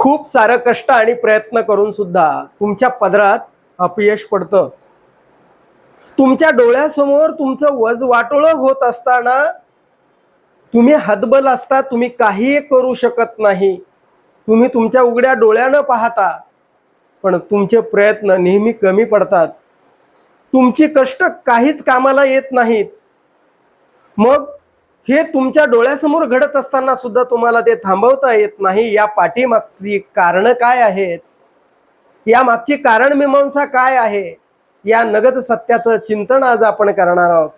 खूप सारं कष्ट आणि प्रयत्न करून सुद्धा तुमच्या पदरात अपयश पडतं. तुमच्या डोळ्यासमोर तुमचं वज वाटोळ होत असताना तुम्ही हतबल असता तुम्ही काहीही करू शकत नाही. तुम्ही तुमच्या उघड्या डोळ्यानं पाहता पण तुमचे प्रयत्न नेहमी कमी पडतात. तुमची कष्ट काहीच कामाला येत नाहीत. मग हे तुमच्या डोळ्यासमोर घडत असताना सुद्धा तुम्हाला ते थांबवता येत नाही. या पाठीमागची कारणं काय आहेत? या मागची कारण मीमांसा काय आहे? या नगद सत्याचं चिंतन आज आपण करणार आहोत.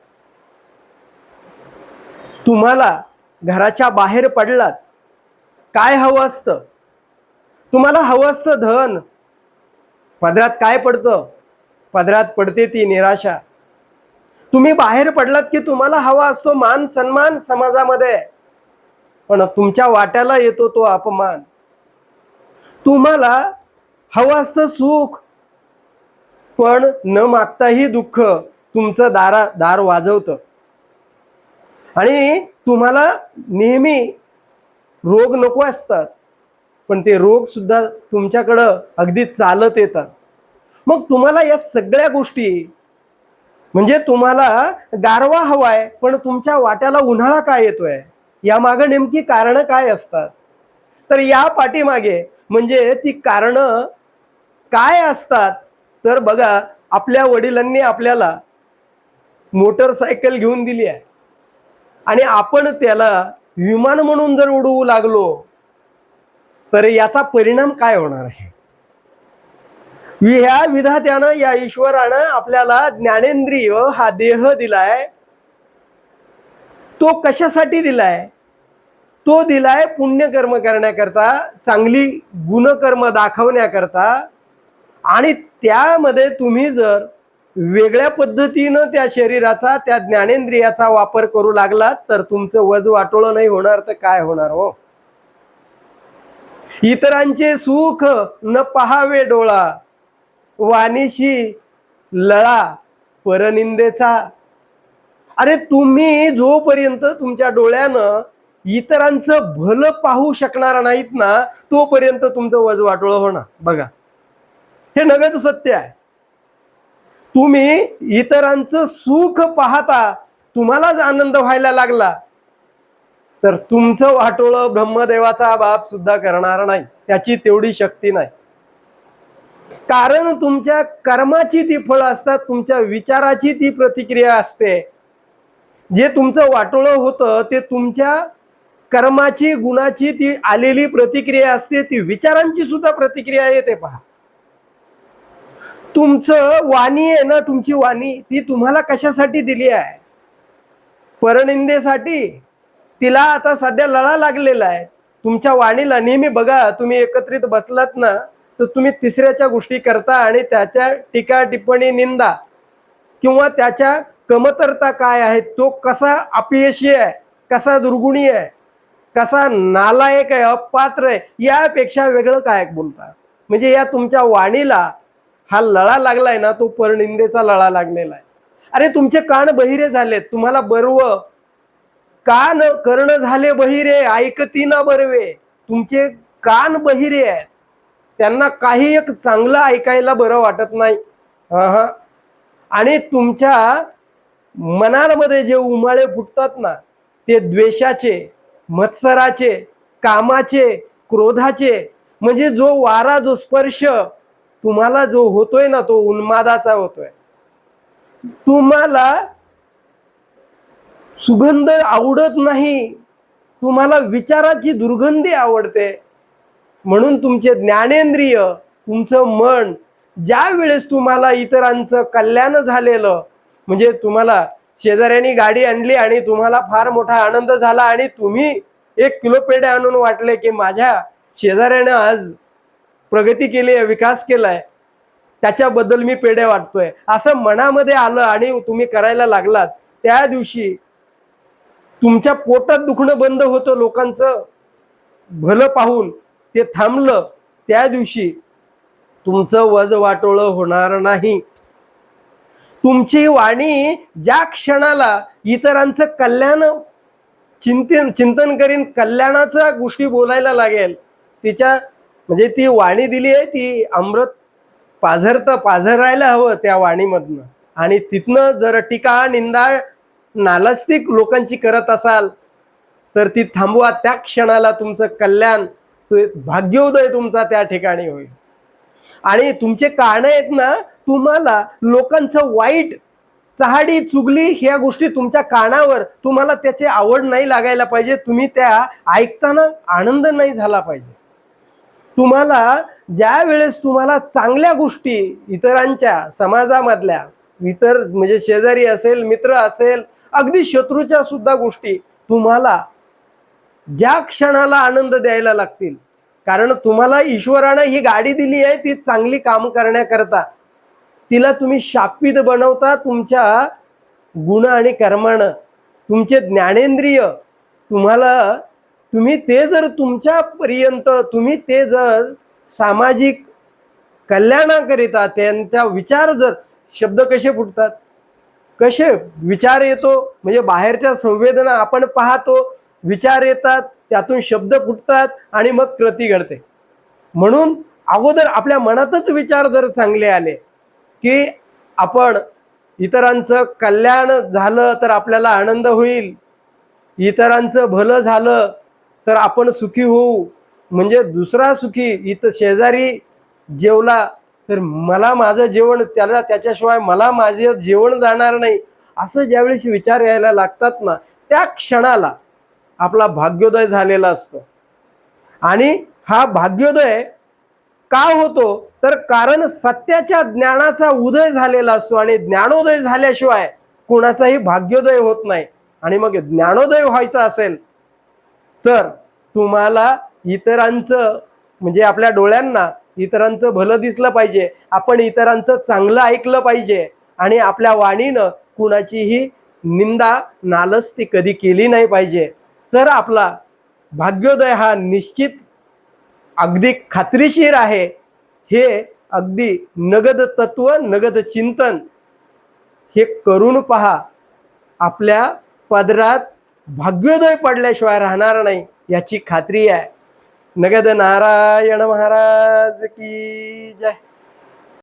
तुम्हाला घराच्या बाहेर पडलात. काय हवं असतं? तुम्हाला हवं असतं धन. पदरात काय पडतं? पदरात पडते ती निराशा. तुम्ही बाहेर पडलात की तुम्हाला हवा असतो मान सन्मान समाजामध्ये. पण तुमच्या वाट्याला येतो तो अपमान. तुम्हाला हवं असतं सुख. पण न मागताही दुःख तुमचं दारा दार वाजवतं. आणि तुम्हाला नेहमी रोग नको असतात. पण ते रोग सुद्धा तुमच्याकडं अगदी चालत येतात. मग तुम्हाला या सगळ्या गोष्टी म्हणजे तुम्हाला गारवा हवाय पण तुमच्या वाट्याला उन्हाळा काय येतोय? यामागं नेमकी कारणं काय असतात? तर या पाठीमागे म्हणजे ती कारणं काय असतात? तर बघा आपल्या वडिलांनी आपल्याला मोटरसायकल घेऊन दिली आहे. आणि आपण त्याला विमान म्हणून जर उडवू लागलो तर याचा परिणाम काय होणार आहे? ह्या विधात्यानं या ईश्वरानं आपल्याला ज्ञानेंद्रिय हा देह दिलाय. तो कशासाठी दिलाय? तो दिलाय पुण्यकर्म करण्याकरता चांगली गुणकर्म दाखवण्याकरता. आणि त्यामध्ये तुम्ही जर वेगळ्या पद्धतीनं त्या शरीराचा त्या ज्ञानेंद्रियाचा वापर करू लागलात तर तुमचं वज वाटोळं नाही होणार तर काय होणार हो? इतरांचे सुख न पहावे डोळा. वाणीशी लळा परनिंदेचा. अरे तुम्ही जोपर्यंत तुमच्या डोळ्यानं इतरांचं भलं पाहू शकणार नाहीत ना तोपर्यंत तुमचं वज वाटोळं होणार. बघा. हे नगद सत्य आहे. तुम्ही इतरांचं सुख पाहता तुम्हालाच आनंद व्हायला लागला तर तुमचं वाटोळं ब्रह्मदेवाचा बाप सुद्धा करणार नाही. त्याची तेवढी शक्ती नाही. कारण तुमच्या कर्माची ती फळं असतात तुमच्या विचाराची ती प्रतिक्रिया असते. जे तुमचं वाटोळं होतं ते तुमच्या कर्माची गुणाची ती आलेली प्रतिक्रिया असते ती विचारांची सुद्धा प्रतिक्रिया येते पहा. तुमचं वाणी आहे ना तुमची वाणी ती तुम्हाला कशासाठी दिली आहे? परनिंदेसाठी. तिला आता सध्या लळा लागलेला आहे. तुमच्या वाणीला नेहमी बघा तुम्ही एकत्रित बसलात ना तर तुम्ही तिसऱ्याच्या गोष्टी करता आणि त्याच्या टीका टिप्पणी निंदा किंवा त्याच्या कमतरता काय आहे तो कसा अपयशी आहे कसा दुर्गुणी आहे कसा नालायक आहे अपात्र आहे यापेक्षा वेगळं काय बोलता? म्हणजे या तुमच्या वाणीला हा लळा लागलाय ना तो परनिंदेचा लळा लागलेला आहे. अरे तुमचे कान बहिरे झालेत तुम्हाला बरव. कान कर्ण झाले बहिरे ऐकती ना बरवे. तुमचे कान बहिरे आहेत. त्यांना काही एक चांगलं ऐकायला बरं वाटत नाही. हा आणि तुमच्या मनामध्ये जे उमाळे फुटतात ना ते द्वेषाचे मत्सराचे कामाचे क्रोधाचे म्हणजे जो वारा जो स्पर्श तुम्हाला जो होतोय ना तो उन्मादाचा होतोय. तुम्हाला सुगंध आवडत नाही. तुम्हाला विचाराची दुर्गंधी आवडते. म्हणून तुमचे ज्ञानेंद्रिय तुमचं मन ज्या वेळेस तुम्हाला इतरांचं कल्याण झालेलं म्हणजे तुम्हाला शेजाऱ्यांनी गाडी आणली आणि तुम्हाला फार मोठा आनंद झाला आणि तुम्ही एक किलो पेढे आणून वाटले की माझ्या शेजाऱ्यानं आज प्रगती केली आहे विकास केलाय त्याच्याबद्दल मी पेढे वाटतोय. असं मनामध्ये आलं आणि तुम्ही करायला लागलात त्या दिवशी तुमच्या पोटात दुखणं बंद होतं लोकांचं भलं पाहून. ते थांबलं. त्या दिवशी तुमचं वज वाटोळं होणार नाही. तुमची वाणी ज्या क्षणाला इतरांचं कल्याण चिंतन चिंतन करीन कल्याणाच्या गोष्टी बोलायला लागेल तिच्या म्हणजे ती वाणी दिली आहे ती अमृत पाझरतं पाझरायला हवं त्या वाणीमधनं. आणि तिथनं जर टीका निंदा नालस्तिक लोकांची करत असाल तर ती थांबवा त्या क्षणाला तुमचं कल्याण भाग्योदय तुमचा त्या ठिकाणी होईल. आणि तुमचे कारण आहेत ना तुम्हाला लोकांचं वाईट चहाडी चुगली ह्या गोष्टी तुमच्या कानावर तुम्हाला त्याची आवड नाही लागायला पाहिजे. तुम्ही त्या ऐकताना आनंद नाही झाला पाहिजे. तुम्हाला ज्या वेळेस तुम्हाला चांगल्या गोष्टी इतरांच्या समाजामधल्या इतर म्हणजे शेजारी असेल मित्र असेल अगदी शत्रूच्या सुद्धा गोष्टी तुम्हाला ज्या क्षणाला आनंद द्यायला लागतील. कारण तुम्हाला ईश्वरानं ही गाडी दिली आहे ती चांगली काम करण्याकरता. तिला तुम्ही शापित बनवता तुमच्या गुण आणि कर्मानं. तुमचे ज्ञानेंद्रिय तुम्हाला तुम्ही ते जर तुमच्यापर्यंत तुम्ही ते जर सामाजिक कल्याणाकरिता त्यांचा विचार जर शब्द कसे फुटतात? कसे विचार येतो? म्हणजे बाहेरच्या संवेदना आपण पाहतो विचार येतात त्यातून शब्द फुटतात आणि मग कृती घडते. म्हणून अगोदर आपल्या मनातच विचार जर चांगले आले की आपण इतरांचं कल्याण झालं तर आपल्याला आनंद होईल. इतरांचं भलं झालं तर आपण सुखी होऊ. म्हणजे दुसरा सुखी इथं शेजारी जेवला तर मला माझं जेवण त्याला त्याच्याशिवाय मला माझे जेवण जाणार नाही. असं ज्यावेळेस विचार यायला लागतात ना त्या क्षणाला आपला भाग्योदय झालेला असतो. आणि हा भाग्योदय का होतो? तर कारण सत्याच्या ज्ञानाचा उदय झालेला असतो आणि ज्ञानोदय झाल्याशिवाय कुणाचाही भाग्योदय होत नाही. आणि मग ज्ञानोदय व्हायचा असेल तर तुम्हाला इतरांचं म्हणजे आपल्या डोळ्यांना इतरांचं भलं दिसलं पाहिजे. आपण इतरांचं चांगलं ऐकलं पाहिजे. आणि आपल्या वाणीनं कुणाचीही निंदा नालस्ती कधी केली नाही पाहिजे. तर आपला भाग्योदय हा निश्चित अगदी खात्रीशीर आहे. हे अगदी नगद तत्व नगद चिंतन हे करून पहा. आपल्या पदरात भाग्योदय पडल्याशिवाय राहणार नाही याची खात्री आहे. नगद नारायण महाराज की जय.